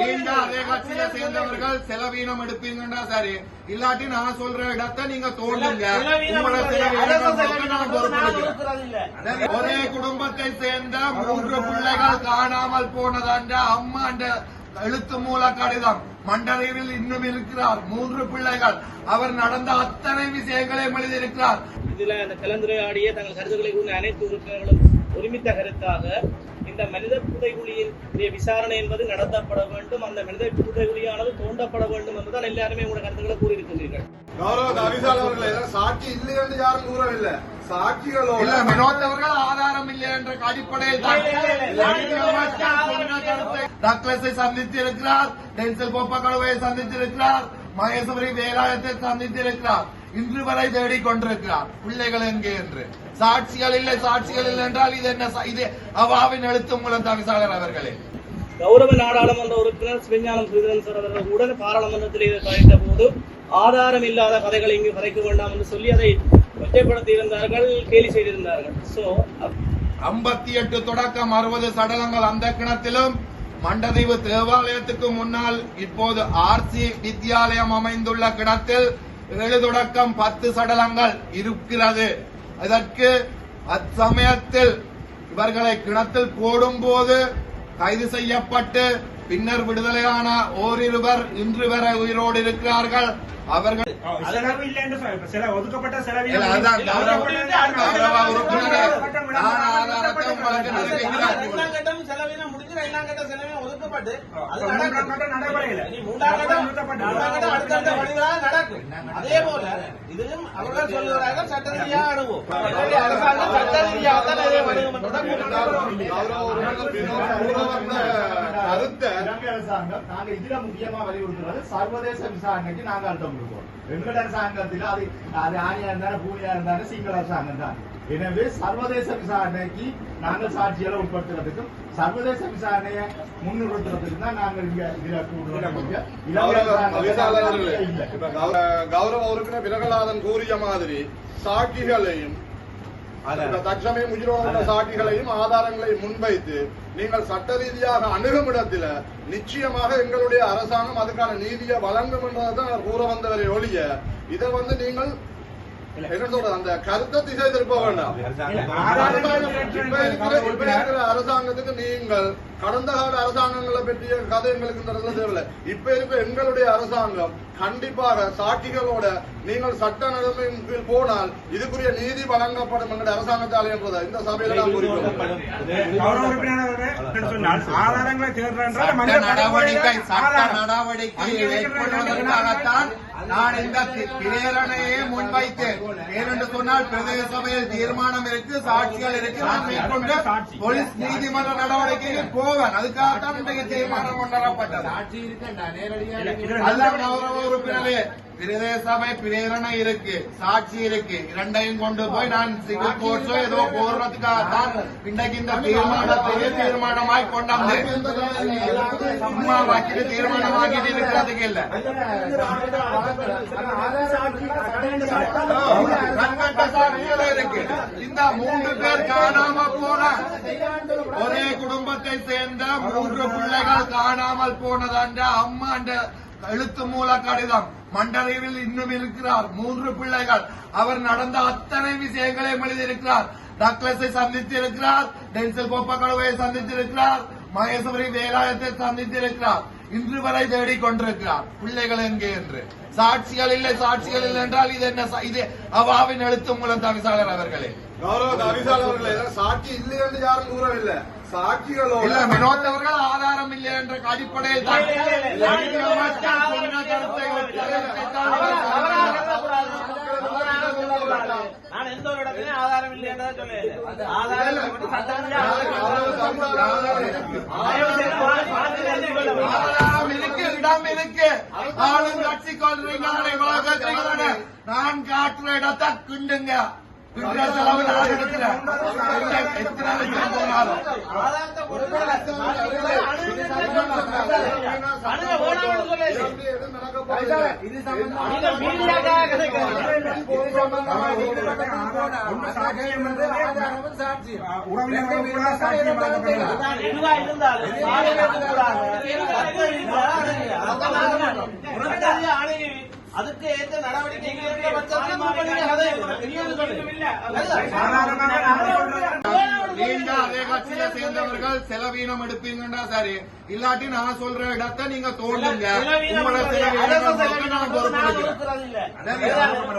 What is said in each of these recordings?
நீங்க அதே கட்சியில சேர்ந்தவர்கள் செலவீனம் எடுப்பீங்கன்னா சரி. இல்லாட்டி நான் சொல்ற இடத்தை நீங்க பொறுப்பெடுக்கிறேன். ஒரே குடும்பத்தை சேர்ந்த மூன்று பிள்ளைகள் காணாமல் போனதான்ற அம்மா என்ற எழுத்து மூல கடிதம் மண்டலத்தில் இன்னும் இருக்கிறார். மூன்று பிள்ளைகள். அவர் நடந்த அத்தனை விஷயங்களையும் எழுதியிருக்கிறார். இதுல அந்த கலந்துரையாடிய தங்கள் கருத்துக்களை அனைத்து உறுப்பினர்களும் ஒருமித்த கருத்தாக இந்த மனித புதைகுழியின் விசாரணை என்பது நடத்தப்பட வேண்டும். அந்த மனித புதைகுழியானது தோண்டப்பட வேண்டும் என்பதுதான் எல்லாருமே உங்களோட கருத்துக்களை கூறியிருக்கிறீர்கள். சாட்சி இல்லை யாரும் கூறவில்லை. சாட்சிகளோட அவர்கள் ஆதாரம் இல்லை என்ற அடிப்படையில் டக்ளஸை சந்தித்திருக்கிறார் டென்சல் போப்பக்கழுவை சந்தித்திருக்கிறார் மகேஸ்வரி வேலாயத்தை சந்தித்திருக்கிறார். இன்று வரை தேடிக் கொண்டிருக்கிறார். பிள்ளைகள் எங்கே என்று? சாட்சிகள் இல்லை சாட்சிகள் இல்லை என்றால் இது என்ன இது அவாவின் எழுத்து மூலம் தவிசாளர் அவர்களே. கௌரவ நாடாளுமன்ற உறுப்பினர் சிவஞானம் ஸ்ரீதரன் சார் அவர்கள் உடன் பாராளுமன்றத்தில் இதை கலைத்த போது ஆதாரம் இல்லாத கதைகளை இங்கு கதைக்க வேண்டாம் என்று சொல்லி அதை கொச்சைப்படுத்தி இருந்தார்கள் கேலி செய்திருந்தார்கள். சோ ஐம்பத்தி எட்டு தொடக்கம் அறுபது சடலங்கள் அந்த கிணத்திலும் மண்டதீவு தேவாலயத்துக்கு முன்னால் இப்போது ஆர்சி வித்யாலயம் அமைந்துள்ள கிணத்தில் ஏழு தொடக்கம் பத்து சடலங்கள் இருக்கிறது. இதற்கு அச்சமயத்தில் இவர்களை கிணத்தில் போடும்போது கைது செய்யப்பட்டு பின்னர் விடுதலையான ஓரிருவர் இன்று வரை உயிரோடு இருக்கிறார்கள் அவர்கள் அது போல சொல்லுகிறார்கள் சட்ட ரீதியாக அரசாங்கம் சட்ட ரீதியாக தான் என்றுதான் கருத்தை இலங்கை அரசாங்கம் நாங்க இதுல முக்கியமா வலியுறுத்துறது சர்வதேச விசாரணைக்கு நாங்க அழுத்தம் கொடுப்போம். எங்கள் அரசாங்கத்தில் அது அது ஆணியா இருந்தாலும் பூனியா இருந்தாலும் சிங்கள அரசாங்கம் தான். எனவே சர்வதேச விசாரணைக்கு நாங்கள் சாட்சிகளை உட்படுத்துறதுக்கும் சர்வதேச விசாரணையை முன்னிறுத்துறதுக்கு தான் நாங்கள் இங்க இதுல கூடுறோம். கௌரவ உறுப்பினர் பிரகலாதன் கூறிய மாதிரி சாட்சிகளையும் உயிரோடு உள்ள சாட்சிகளையும் ஆதாரங்களையும் முன்வைத்து நீங்கள் சட்ட ரீதியாக அணுகும் இடத்துல நிச்சயமாக எங்களுடைய அரசாங்கம் அதுக்கான நீதியை வழங்கும் என்றதான் கூற வந்தவரை ஒழிய இதை வந்து நீங்கள் அந்த கருத்தை திசை திருப்ப வேண்டாம். அரசாங்கத்துக்கு நீங்கள் கடந்த கால அரசாங்கங்களை பற்றிய கதை எங்களுக்கு இந்த இடத்துல தேவையில்லை. இப்ப இருக்கிற எங்களுடைய அரசாங்கம் கண்டிப்பாக சாட்சிகளோட நீங்கள் சட்ட நடைமுறையின் கீழ் போனால் இதுக்குரிய நீதி வழங்கப்படும் எங்களுடைய அரசாங்கத்தால் என்றதை இந்த சபையில நான் மேற்கொள்வதற்காகத்தான் நான் இந்த பிரேரணையை முன்வைத்தேன். ஏனென்று சொன்னால் பிரதேச சபையில் தீர்மானம் இருக்கு சாட்சிகள் இருக்கு நான் மேற்கொண்டு போலீஸ் நீதிமன்ற நடவடிக்கையில் போவேன் அதுக்காகத்தான் இன்றைக்கு தீர்மானம் கௌரவ உறுப்பினரே பிரதேச சபை பிரேரணை இருக்கு சாட்சி இருக்கு இரண்டையும் கொண்டு போய் நான் சிவில் கோர்ட்ஸோ ஏதோ போடுறதுக்காகத்தான் இன்றைக்கு இந்த தீர்மானத்தையே தீர்மானமாய் கொண்டாந்தேன் சும்மா வாக்கிட்டு தீர்மானம் வாங்கிட்டு இருக்கிறதுக்கு இல்ல கண்கட்ட இருக்கு இந்த மூன்று பேர் காணாம போன ஒரே குடும்பத்தை சேர்ந்த மூன்று பிள்ளைகள் காணாமல் போனதான்ற அம்மா எழுத்து மூல கடிதம் மண்டலையில் இன்னும் இருக்கிறார். மூன்று பிள்ளைகள். அவர் நடந்த அத்தனை விஷயங்களையும் எழுதியிருக்கிறார். டக்ளஸை சந்தித்திருக்கிறார். டென்சல் போப்பக்கழுவை சந்தித்திருக்கிறார். மகேஸ்வரி வேலாயத்தை சந்தித்திருக்கிறார். இன்று வரை தேடிக் கொண்டிருக்கிறார் பிள்ளைகள் எங்கே என்று? சாட்சிகள் இல்லை சாட்சிகள் இல்லை என்றால் இது என்ன இது அவாவின் எழுத்து மூலம் தவிசாளர் அவர்களே. சாட்சி இல்லை என்று யாரும் கூறவில்லை. சாட்சிகளோட இல்ல வினோத் அவர்கள் ஆதாரம் இல்லை என்ற அடிப்படையில் தான் அமைச்சர் சொன்ன கருத்தை கருத்தைத்தான் அவராக- அவர் அவராக சொல்கிறார். சொல்லக்கூடாது. அவராக சொல்லக்கூடாது. நான் எந்த ஒரு இடத்துலயும் ஆதாரம் இல்லை என்றதை சொல்லல ஆதாரம் மட்டும் சட்ட ரீதியாக ஆதாரம் இருக்கு. தயவு செய்து வா- வார்த்தையை எழுதி கொள்ளவும். ஆதாரம் இருக்கு இடம் இருக்கு. ஆளும் கட்சி கொள்றீங்க நான் காட்டுற இடத்தை கிண்டுங்க. கிண்டுற செலவு எத்தனை லட்சம் போனாலும் ஆதாரத்தை கொடுத்து உறவினர்கள் சாட்சியம் இருந்தாலும் ஆதாரம் கூடாது. சட்ட ரீதியாக அதுக்கு இப்ப நீங்க அதை கட்சியில சேர்ந்தவர்கள் செலவீனம் எடுப்பீங்கன்னா சரி. இல்லாட்டி நான் சொல்ற இடத்தை நீங்க. அதான்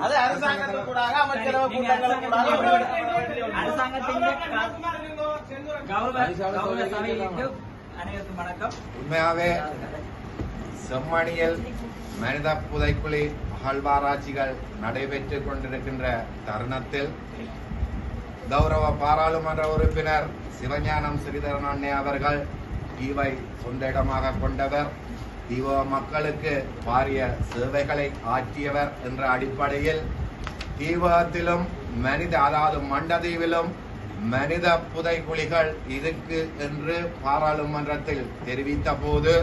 அது அரசாங்கத்தின் கௌரவ கௌரவ சபையிலிருந்து அனைவருக்கும் வணக்கம். உண்மையாவே செம்மணியில் மனித புதைக்குழி அகழ்வாராய்ச்சிகள் நடைபெற்றுக் கொண்டிருக்கின்ற தருணத்தில் கௌரவ பாராளுமன்ற உறுப்பினர் சிவஞானம் ஸ்ரீதரன் அண்ணே அவர்கள் தீவை சொந்த இடமாக கொண்டவர் தீவ மக்களுக்கு பாரிய சேவைகளை ஆற்றியவர் என்ற அடிப்படையில் தீவகத்திலும் மனித அதாவது மண்டதீவிலும் மனித புதைக்குழிகள் இருக்கு என்று பாராளுமன்றத்தில் தெரிவித்த போது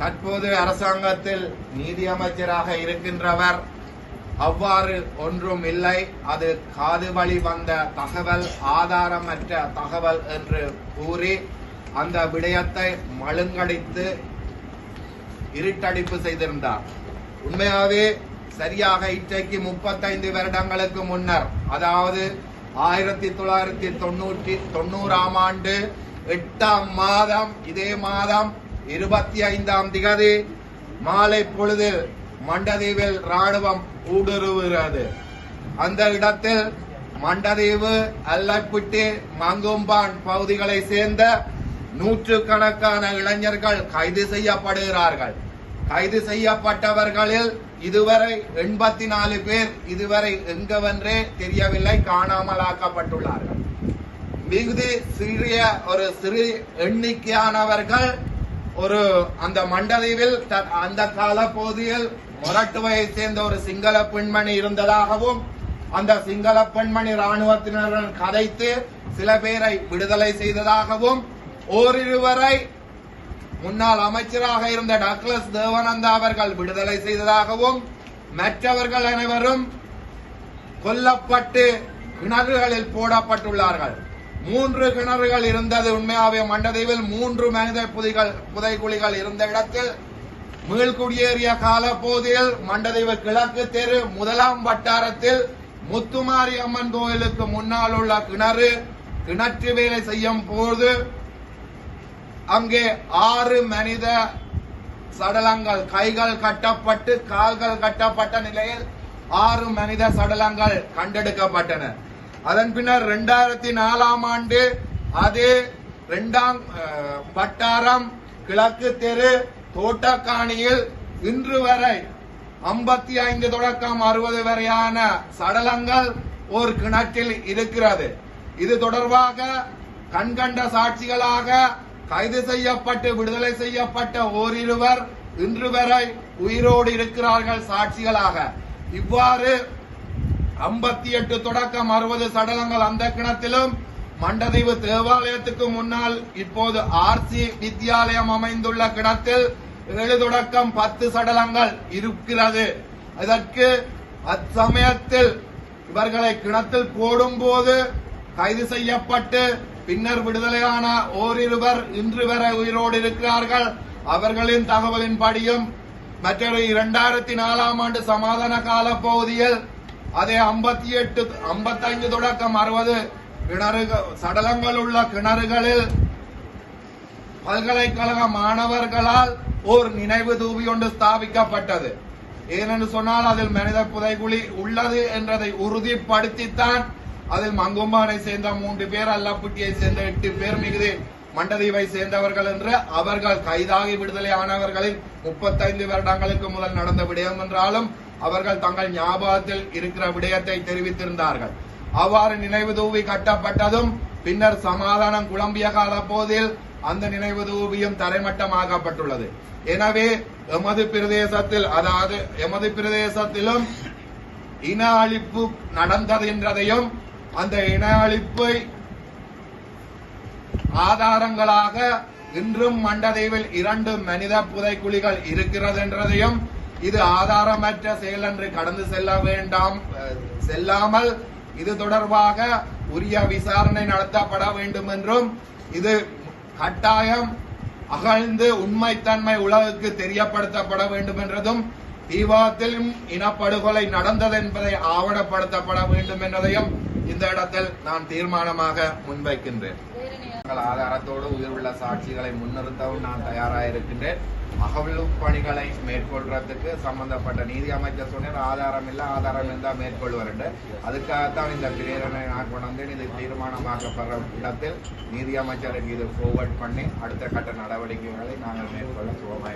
தற்போது அரசாங்கத்தில் நீதி அமைச்சராக இருக்கின்றவர். அவ்வாறு ஒன்றும் இல்லை. அது காது வழி வந்த தகவல் ஆதாரமற்ற தகவல் என்று கூறி அந்த விடயத்தை மழுங்கடித்து இருட்டடிப்பு செய்திருந்தார். உண்மையாவே சரியாக இன்றைக்கு முப்பத்தைந்து வருடங்களுக்கு முன்னர் அதாவது ஆயிரத்தி தொள்ளாயிரத்தி தொண்ணூற்றி தொண்ணூறாம் ஆண்டு எட்டாம் மாதம் இதே மாதம் இருபத்தி ஐந்தாம் திகதி மாலை பொழுதில் மண்டதீவில் ராணுவம் ஊடுருவுகிறது. அந்த இடத்தில் மண்டதீவு அல்லப்பிட்டி மங்கும்பான் பகுதிகளை சேர்ந்த நூற்றுக்கணக்கான இளைஞர்கள் கைது செய்யப்படுகிறார்கள். கைது செய்யப்பட்டவர்களில் இதுவரை எண்பத்தி நாலு பேர் இதுவரை எங்கவென்றே தெரியவில்லை காணாமலாக்கப்பட்டுள்ளார்கள். மிகுதி சிறிய ஒரு சிறு எண்ணிக்கையானவர்கள் ஒரு அந்த மண்டலிவில் அந்த கால பகுதியில் மொரட்டுவையை சேர்ந்த ஒரு சிங்கள பெண்மணி இருந்ததாகவும் அந்த சிங்கள பெண்மணி ராணுவத்தினருடன் கதைத்து சில பேரை விடுதலை செய்ததாகவும் ஓரிருவரை முன்னாள் அமைச்சராக இருந்த டக்ளஸ் தேவானந்தா அவர்கள் விடுதலை செய்ததாகவும் மற்றவர்கள் அனைவரும் கொல்லப்பட்டு கிணறுகளில் போடப்பட்டுள்ளார்கள். மூன்று கிணறுகள் இருந்தது உண்மையாவே. மண்டதீவில் மூன்று மனித புதைகள் புதைக்குழிகள் இருந்த இடத்தில் மீள்குடியேறிய கால பகுதியில் மண்டதீவு கிழக்கு தெரு முதலாம் வட்டாரத்தில் முத்துமாரி அம்மன் கோயிலுக்கு முன்னால் உள்ள கிணறு கிணற்று வேலை செய்யும் போது அங்கே ஆறு மனித சடலங்கள் கைகள் கட்டப்பட்டு கால்கள் கட்டப்பட்ட நிலையில் ஆறு மனித சடலங்கள் கண்டெடுக்கப்பட்டன. அதன் பின்னர் இரண்டாயிரத்தி நாலாம் ஆண்டு அதே இரண்டாம் வட்டாரம் கிழக்கு தெரு தோட்டக்காணியில் இன்று வரை ஐம்பத்தி ஐந்து தொடக்கம் அறுபது வரையான சடலங்கள் ஒரு கிணற்றில் இருக்கிறது. இது தொடர்பாக கண்கண்ட சாட்சிகளாக கைது செய்யப்பட்டு விடுதலை செய்யப்பட்ட ஓரிருவர் இன்று வரை உயிரோடு இருக்கிறார்கள் சாட்சிகளாக. இவ்வாறு ஐம்பத்தி எட்டு தொடக்கம் அறுபது சடலங்கள் அந்த கிணத்திலும் மண்டதீவு தேவாலயத்துக்கு முன்னால் இப்போது ஆர்சி வித்யாலயம் அமைந்துள்ள கிணத்தில் ஏழு தொடக்கம் பத்து சடலங்கள் இருக்கிறது. இதற்கு அச்சமயத்தில் இவர்களை கிணத்தில் போடும்போது கைது செய்யப்பட்டு பின்னர் விடுதலையான ஓரிருவர் இன்று வரை உயிரோடு இருக்கிறார்கள். அவர்களின் தகவலின்படியும் மற்றொரு இரண்டாயிரத்தி நாலாம் ஆண்டு சமாதான கால பகுதியில் அதே ஐம்பத்தி எட்டு ஐம்பத்தைந்து தொடக்கம் அறுபது கிணறுகள் சடலங்கள் உள்ள கிணறுகளில் பல்கலைக்கழக மாணவர்களால் ஓர் நினைவு தூவி ஒன்று ஸ்தாபிக்கப்பட்டது. ஏனென்று சொன்னால் அதில் மனித புதைகுழி உள்ளது என்றதை உறுதிப்படுத்தித்தான் அதில் மங்கும்பானை சேர்ந்த மூன்று பேர் அல்லாப்புட்டியை சேர்ந்த எட்டு பேர் மிகுதி மண்டதீவை சேர்ந்தவர்கள் என்று அவர்கள் கைதாகி விடுதலை ஆனவர்களின் முப்பத்தைந்து வருடங்களுக்கு முதல் நடந்த விடயம் என்றாலும் அவர்கள் தங்கள் ஞாபகத்தில் இருக்கிற விடயத்தை தெரிவித்திருந்தார்கள். அவ்வாறு நினைவு தூவி கட்டப்பட்டதும் பின்னர் சமாதானம் குழம்பிய கால போதில் அந்த நினைவு தூவியும் தரைமட்டமாக்கப்பட்டுள்ளது. எனவே எமது பிரதேசத்தில் அதாவது எமது பிரதேசத்திலும் இன அழிப்பு நடந்தது என்றதையும் அந்த இன அழிப்பை ஆதாரங்களாக இன்றும் மண்டதீவில் இரண்டு மனித புதைக்குழிகள் இருக்கிறது என்றதையும் இது ஆதாரமற்ற செயல் என்று கடந்து செல்ல வேண்டாம். செல்லாமல் இது தொடர்பாக உரிய விசாரணை நடத்தப்பட வேண்டும் என்றும் இது கட்டாயம் அகழ்ந்து உண்மைத்தன்மை உலகுக்கு தெரியப்படுத்தப்பட வேண்டும் என்றதும் தீவாத்திலும் இனப்படுகொலை நடந்தது என்பதை ஆவணப்படுத்தப்பட வேண்டும் என்பதையும் இந்த இடத்தில் நான் தீர்மானமாக முன்வைக்கின்றேன். தங்கள் ஆதாரத்தோடு உயிருள்ள சாட்சிகளை முன்னிறுத்தவும் நான் தயாராக இருக்கின்றேன். அகவலு பணிகளை மேற்கொள்றதுக்கு சம்பந்தப்பட்ட நீதி அமைச்சர் சொன்னார். ஆதாரம் இல்லை ஆதாரம் இருந்தால் மேற்கொள்வார் அதுக்காகத்தான் இந்த பிரேரணை நான் கொண்டு வந்தேன் இது தீர்மானமாக்கப்படுற இடத்தில் நீதி அமைச்சருக்கு இது forward பண்ணி அடுத்த கட்ட நடவடிக்கைகளை நாங்கள் மேற்கொள்ள சுகமாக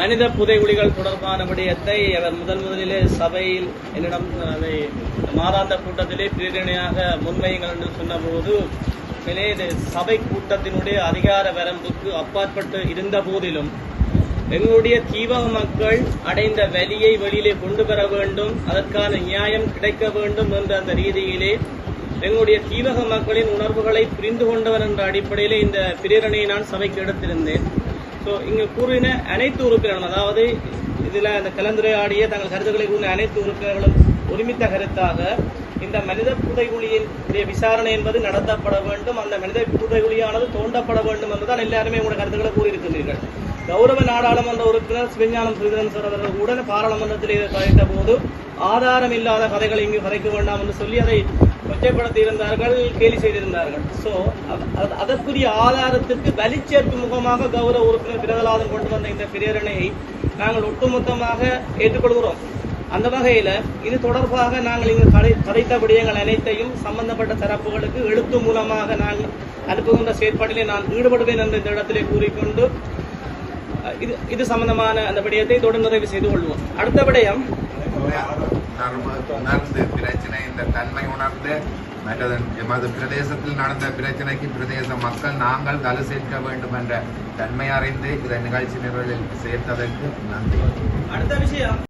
மனித புதைகுழிகள் தொடர்பான விடயத்தை அவர் முதல் முதலிலே சபையில் என்னிடம் அதை மாதாந்த கூட்டத்திலே பிரேரணையாக முன்வையுங்கள் என்று சொன்னபோது உண்மையிலே இது சபை கூட்டத்தினுடைய அதிகார வரம்புக்கு அப்பாற்பட்டு இருந்த போதிலும் எங்களுடைய தீவக மக்கள் அடைந்த வலியை வெளியிலே கொண்டு வர வேண்டும் அதற்கான நியாயம் கிடைக்க வேண்டும் என்ற அந்த ரீதியிலே எங்களுடைய தீவக மக்களின் உணர்வுகளை புரிந்து கொண்டவர் என்ற அடிப்படையில் இந்த பிரேரணையை நான் சபைக்கு எடுத்திருந்தேன். ஸோ இங்கு கூறின அனைத்து உறுப்பினர்களும் அதாவது இதில் அந்த கலந்துரையாடிய தங்கள் கருத்துக்களை கூறின அனைத்து உறுப்பினர்களும் ஒருமித்த கருத்தாக இந்த மனித புதைகுழியின் விசாரணை என்பது நடத்தப்பட வேண்டும். அந்த மனித புதைகுழியானது தோண்டப்பட வேண்டும் என்றுதான் எல்லாருமே உங்களோட கருத்துக்களை கூறியிருக்கிறீர்கள் கௌரவ நாடாளுமன்ற உறுப்பினர் சிவஞானம் சுரீதரன் சார் அவர்கள் உடனே பாராளுமன்றத்தில் இதை கலைத்த போது ஆதாரம் இல்லாத கதைகளை இங்கு கதைக்க வேண்டாம் என்று சொல்லி அதை கொச்சைப்படுத்தி இருந்தார்கள் கேலி செய்திருந்தார்கள். ஸோ அதற்குரிய ஆதாரத்திற்கு வலிச்சேர்ப்பு முகமாக கௌரவ உறுப்பினர் பிரதலாதம் கொண்டு வந்த இந்த பிரேரணையை நாங்கள் ஒட்டுமொத்தமாக ஏற்றுக்கொள்கிறோம். அந்த வகையில இது தொடர்பாக நாங்கள் இங்கு கடை கதைத்த விடயங்கள் அனைத்தையும் சம்பந்தப்பட்ட தரப்புகளுக்கு எழுத்து மூலமாக நாங்கள் அனுப்புகின்ற செயற்பாட்டிலே நான் ஈடுபடுவேன் என்று இந்த இடத்திலே கூறிக்கொண்டு இது இது சம்பந்தமான அந்த விடயத்தை தொடர் நிறைவு செய்து கொள்வோம். அடுத்த விடயம். உணர்ந்து பிரச்சனை இந்த தன்மை உணர்ந்து மற்றது எமது பிரதேசத்தில் நடந்த பிரச்சனைக்கு பிரதேச மக்கள் நாங்கள் தலை சேர்க்க வேண்டும் என்ற தன்மை அறிந்து இதை நிகழ்ச்சி நிரலில் சேர்த்ததற்கு நன்றி. அடுத்த விஷயம்